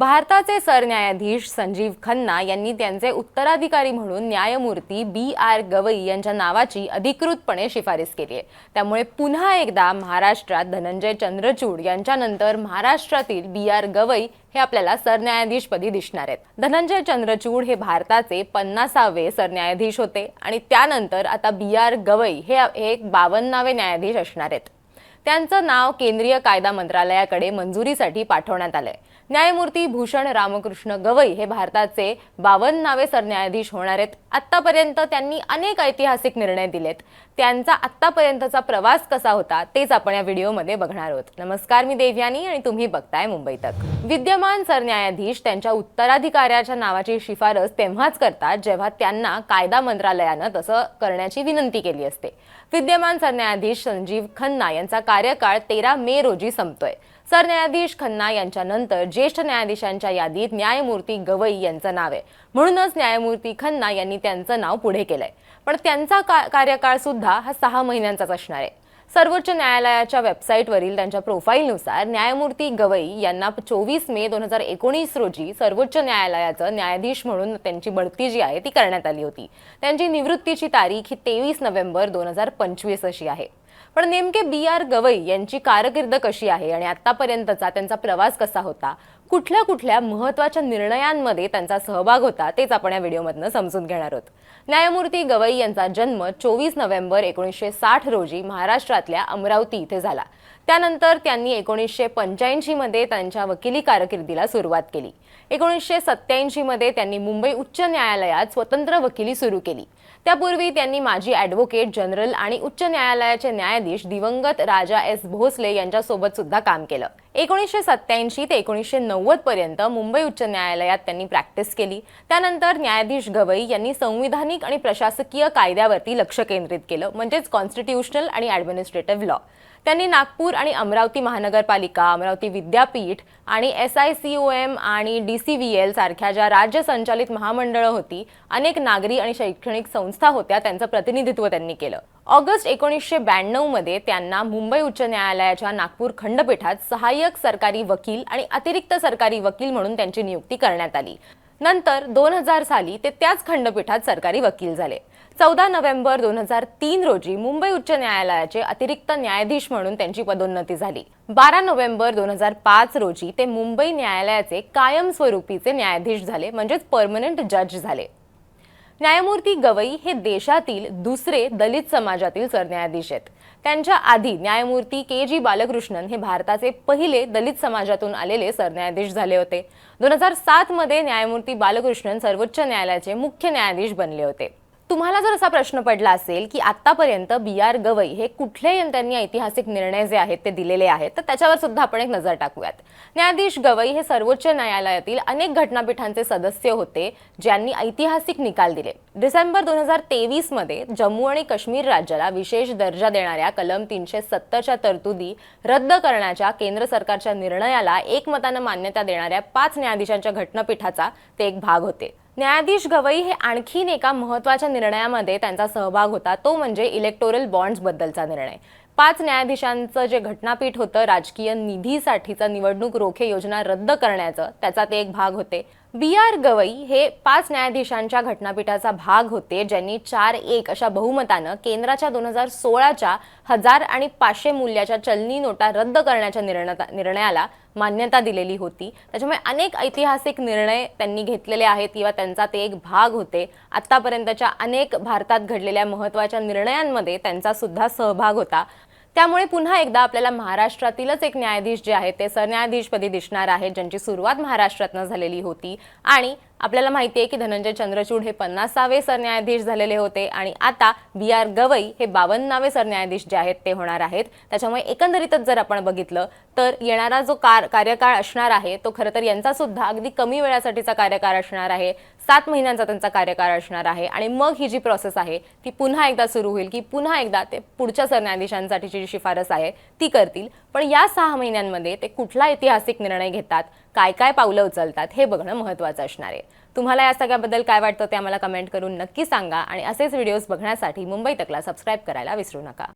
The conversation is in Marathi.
भारताचे सरन्यायाधीश संजीव खन्ना यांनी त्यांचे उत्तराधिकारी म्हणून न्यायमूर्ती बी आर गवई यांच्या नावाची अधिकृतपणे शिफारस केली आहे. त्यामुळे पुन्हा एकदा महाराष्ट्रात धनंजय चंद्रचूड यांच्यानंतर महाराष्ट्रातील बी आर गवई हे आपल्याला सरन्यायाधीशपदी दिसणार आहेत. धनंजय चंद्रचूड हे भारताचे पन्नासावे सरन्यायाधीश होते आणि त्यानंतर आता बी आर गवई हे हे एक बावन्नावे न्यायाधीश असणार आहेत. त्यांचं नाव केंद्रीय कायदा मंत्रालयाकडे मंजुरीसाठी पाठवण्यात आलंय. न्यायमूर्ती भूषण रामकृष्ण गवई हे भारताचे बावन्नावे सरन्यायाधीश होणार आहेत. आतापर्यंत त्यांनी अनेक ऐतिहासिक निर्णय दिलेत. त्यांचा आतापर्यंतचा प्रवास कसा होता तेच आपण या व्हिडिओमध्ये बघणार आहोत. नमस्कार मी देवयानी आणि तुम्ही बघताय मुंबई तक. विद्यमान सरन्यायाधीश त्यांच्या उत्तराधिकाऱ्याच्या नावाची शिफारस तेव्हाच करतात जेव्हा त्यांना कायदा मंत्रालयानं तसं करण्याची विनंती केली असते. विद्यमान सरन्यायाधीश संजीव खन्ना यांचा कार्यकाळ तेरा मे रोजी संपतोय. सरन्यायाधीश खन्ना यांच्यानंतर ज्येष्ठ न्यायाधीशांच्या यादीत न्यायमूर्ती गवई यांचं नाव आहे. म्हणूनच न्यायमूर्ती खन्ना यांनी त्यांचं नाव पुढे केलंय. पण त्यांचा का कार्यकाळ सुद्धा हा सहा महिन्यांचाच असणार आहे. सर्वोच्च न्यायालयाच्या वेबसाईटवरील त्यांच्या प्रोफाईलनुसार न्यायमूर्ती गवई यांना चोवीस मे दोन हजार एकोणीस रोजी सर्वोच्च न्यायालयाचं न्यायाधीश म्हणून त्यांची बढती जी आहे ती करण्यात आली होती. त्यांची निवृत्तीची तारीख ही तेवीस नोव्हेंबर दोन हजार पंचवीस अशी आहे. पण नेमके बी आर गवई यांची कारकीर्द कशी आहे आणि आतापर्यंतचा त्यांचा प्रवास कसा होता? कुठल्या कुठल्या महत्त्वाच्या निर्णयांमध्ये त्यांचा सहभाग होता तेच आपण या व्हिडिओमधनं समजून घेणार आहोत. न्यायमूर्ती गवई यांचा जन्म चोवीस नोव्हेंबर एकोणीसशे साठ रोजी महाराष्ट्रातल्या अमरावती इथे झाला. त्यानंतर त्यांनी एकोणीसशे पंच्याऐंशीमध्ये त्यांच्या वकिली कारकिर्दीला सुरुवात केली. एकोणीसशे सत्त्याऐंशीमध्ये त्यांनी मुंबई उच्च न्यायालयात स्वतंत्र वकिली सुरू केली. त्यापूर्वी त्यांनी माजी ॲडव्होकेट जनरल आणि उच्च न्यायालयाचे न्यायाधीश दिवंगत राजा एस भोसले यांच्यासोबत सुद्धा काम केलं. एकोणीसशे सत्याऐंशी ते एकोणीसशे नव्वद पर्यंत मुंबई उच्च न्यायालयात त्यांनी प्रॅक्टिस केली. त्यानंतर न्यायाधीश गवई यांनी संविधानिक आणि प्रशासकीय कायद्यावरती लक्ष केंद्रित केलं म्हणजेच कॉन्स्टिट्यूशनल आणि ॲडमिनिस्ट्रेटिव्ह लॉ त्यांनी नागपूर आणि अमरावती महानगरपालिका अमरावती विद्यापीठ आणि S I C O M आणि डी सी व्ही एल सारख्या ज्या राज्य संचालित महामंडळं होती अनेक नागरी आणि शैक्षणिक संस्था होत्या त्यांचं प्रतिनिधित्व त्यांनी केलं. ऑगस्ट एकोणीसशे ब्याण्णवमध्ये त्यांना मुंबई उच्च न्यायालयाच्या नागपूर खंडपीठात सहाय्यक सरकारी वकील आणि अतिरिक्त सरकारी वकील म्हणून त्यांची नियुक्ती करण्यात आली. नंतर दोन हजार साली ते त्याच खंडपीठात सरकारी वकील झाले. चौदा नोव्हेंबर दोन हजार तीन रोजी मुंबई उच्च न्यायालयाचे अतिरिक्त न्यायाधीश म्हणून त्यांची पदोन्नती झाली. बारा नोव्हेंबर दोन हजार पाच रोजी ते मुंबई न्यायालयाचे कायमस्वरूपीचे न्यायाधीश झाले म्हणजेच परमनंट जज झाले. न्यायमूर्ती गवई हे देशातील दुसरे दलित समाजातील सरन्यायाधीश आहेत. त्यांच्या आधी न्यायमूर्ती के जी बालकृष्णन हे भारताचे पहिले दलित समाजातून आलेले सरन्यायाधीश झाले होते. दोन हजार सातमध्ये न्यायमूर्ती बालकृष्णन सर्वोच्च न्यायालयाचे मुख्य न्यायाधीश बनले होते. तुम्हाला जर असा प्रश्न पडला असेल की आतापर्यंत बी आर गवई हे कुठले त्यांनी ऐतिहासिक निर्णय जे आहेत ते दिलेले आहेत तर त्याच्यावर सुद्धा आपण एक नजर टाकूयात. न्यायाधीश गवई हे सर्वोच्च न्यायालयातील अनेक घटनापीठांचे सदस्य होते ज्यांनी ऐतिहासिक निकाल दिले. डिसेंबर दोन हजार तेवीसमध्ये जम्मू आणि काश्मीर राज्याला विशेष दर्जा देणाऱ्या कलम तीनशे सत्तरच्या तरतुदी रद्द करण्याच्या केंद्र सरकारच्या निर्णयाला एकमतानं मान्यता देणाऱ्या पाच न्यायाधीशांच्या घटनापीठाचा ते एक भाग होते. न्यायाधीश गवई हे आणखीन एका महत्त्वाच्या निर्णयामध्ये त्यांचा सहभाग होता. तो म्हणजे इलेक्टोरल बॉन्ड्स बद्दलचा निर्णय. पाच न्यायाधीशांचं जे घटनापीठ होतं राजकीय निधीसाठीचा निवडणूक रोखे योजना रद्द करण्याचं त्याचा ते एक भाग होते. बी आर गवई हे पाच न्यायाधीशांच्या घटनापीठाचा भाग होते ज्यांनी चार एक अशा बहुमतानं केंद्राच्या दोन हजार सोळाच्या हजार आणि पाचशे मूल्याच्या चलनी नोटा रद्द करण्याच्या निर्णयाला मान्यता दिलेली होती. त्याच्यामुळे अनेक ऐतिहासिक निर्णय त्यांनी घेतलेले आहेत किंवा त्यांचा ते एक भाग होते. आत्तापर्यंतच्या अनेक भारतात घडलेल्या महत्त्वाच्या निर्णयांमध्ये त्यांचा सुद्धा सहभाग होता. त्यामुळे पुन्हा एकदा आपल्याला महाराष्ट्रातीलच एक न्यायाधीश जे आहेत ते सरन्यायाधीशपदी दिसणार आहेत ज्यांची सुरुवात महाराष्ट्रातनं झालेली होती. आणि आपल्याला माहिती आहे की धनंजय चंद्रचूड हे पन्नासावे सरन्यायाधीश झालेले होते आणि आता बी आर गवई हे बावन्नावे सरन्यायाधीश जे आहेत ते होणार आहेत. त्याच्यामुळे एकंदरीतच जर आपण बघितलं तर येणारा जो कार कार्यकाळ असणार आहे तो खरं तर यांचा सुद्धा अगदी कमी वेळासाठीचा कार्यकाळ असणार आहे. सात महिन्यांचा त्यांचा कार्यकाळ असणार आहे आणि मग ही जी प्रोसेस आहे ती पुन्हा एकदा सुरू होईल की पुन्हा एकदा ते पुढच्या सरन्यायाधीशांसाठीची जी शिफारस आहे ती करतील. पण या सहा महिन्यांमध्ये ते कुठला ऐतिहासिक निर्णय घेतात काय काय पावलं उचलतात हे बघणं महत्त्वाचं असणार आहे. तुम्हाला या सगळ्याबद्दल काय वाटतं ते आम्हाला कमेंट करून नक्की सांगा आणि असेच व्हिडिओज बघण्यासाठी मुंबई तकला सबस्क्राईब करायला विसरू नका.